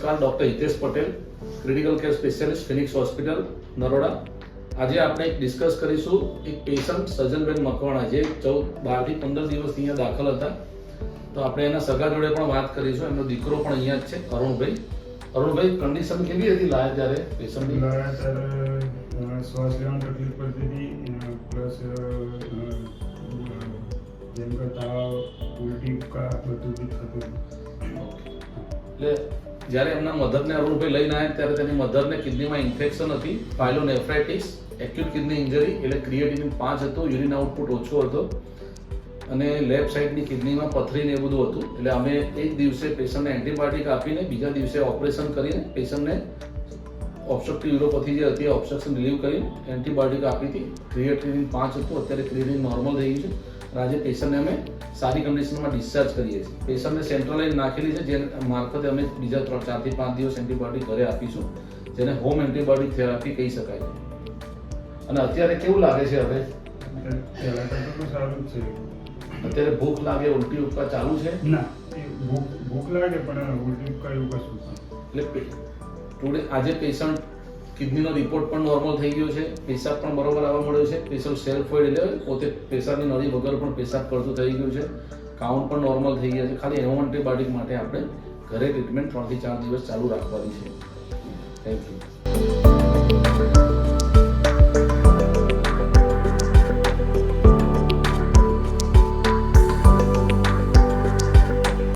નમસ્કાર doctor Hitesh Patel critical care specialist Phoenix hospital Naroda. આજે આપણે એક ડિસ્કસ કરીશું એક પેશન્ટ સજનબેન મકવાણા જે ચૌદ બારથી પંદર દિવસ અહીંયા દાખલ હતા. તો આપણે એના સગા જોડે પણ વાત કરીશું. એમનો દીકરો પણ અહીંયા જ છે અરુણભાઈ. અરુણભાઈ કન્ડિશન કેવી હતી લાયા ત્યારે પેશન્ટની લાયા ત્યારે શ્વાસ લેવાની તકલીફ પડતી હતી પ્લસ જેમ કે તાવ ઉલટી ઉબકા બધું બી થતું એટલે જ્યારે એમના મધરને અરુણભાઈ લઈને આવ્યા ત્યારે તેની મધરને કિડનીમાં ઇન્ફેક્શન હતી, પાયલોનેફ્રાઇટિસ, એક્યુટ કિડની ઇન્જરી, એટલે ક્રિએટિનિન પાંચ હતો, યુરિન આઉટપુટ ઓછો હતો, અને લેફ્ટ સાઈડની કિડનીમાં પથરીને એ બધું હતું. એટલે અમે એક દિવસે પેશન્ટને એન્ટીબાયોટિક આપીને બીજા દિવસે ઓપરેશન કરીને પેશન્ટને ઓબ્સ્ટ્રક્ટિવ યુરોપથી જે હતી ઓબ્સ્ટ્રક્શન રિલીવ કરી એન્ટીબાયોટિક આપી હતી. ક્રિએટિનિન પાંચ હતું અત્યારે ક્રિએટિનિન નોર્મલ થઈ ગયું છે. અને આજે પેશન્ટને અમે સારી કન્ડિશનમાં ડિસ્ચાર્જ કરીએ છીએ. પેશન્ટને સેન્ટ્રલાઇઝ નાખેલી છે જે મારફતે અમે બીજા ત્રણ ચારથી પાંચ દિવસ એન્ટીબાયોટિક ઘરે આપીશું જેને હોમ એન્ટીબાયોટિક થેરાપી કહી શકાય. અને અત્યારે કેવું લાગે છે હવે? અત્યારે ભૂખ લાગે ઉલટી ઉપકા ચાલુ છે? ના ભૂખ ભૂખ લાગે પણ ઉલટી ઉપકા એવું કશું. એટલે ટુડે આજે પેશન્ટ કિડનીનો રિપોર્ટ પણ નોર્મલ થઈ ગયો છે. પેશાબ પણ બરોબર આવવા મળ્યો છે. પેશન્ટ સેલ્ફ એટલે પોતે પેશાબની નળી વગર પણ પેશાબ કરતું થઈ ગયું છે. કાઉન્ટ પણ નોર્મલ થઈ ગયા છે. ખાલી એન્ટીબાયોટિક માટે આપણે ઘરે ટ્રીટમેન્ટ ત્રણથી ચાર દિવસ ચાલુ રાખવાની છે. Thank you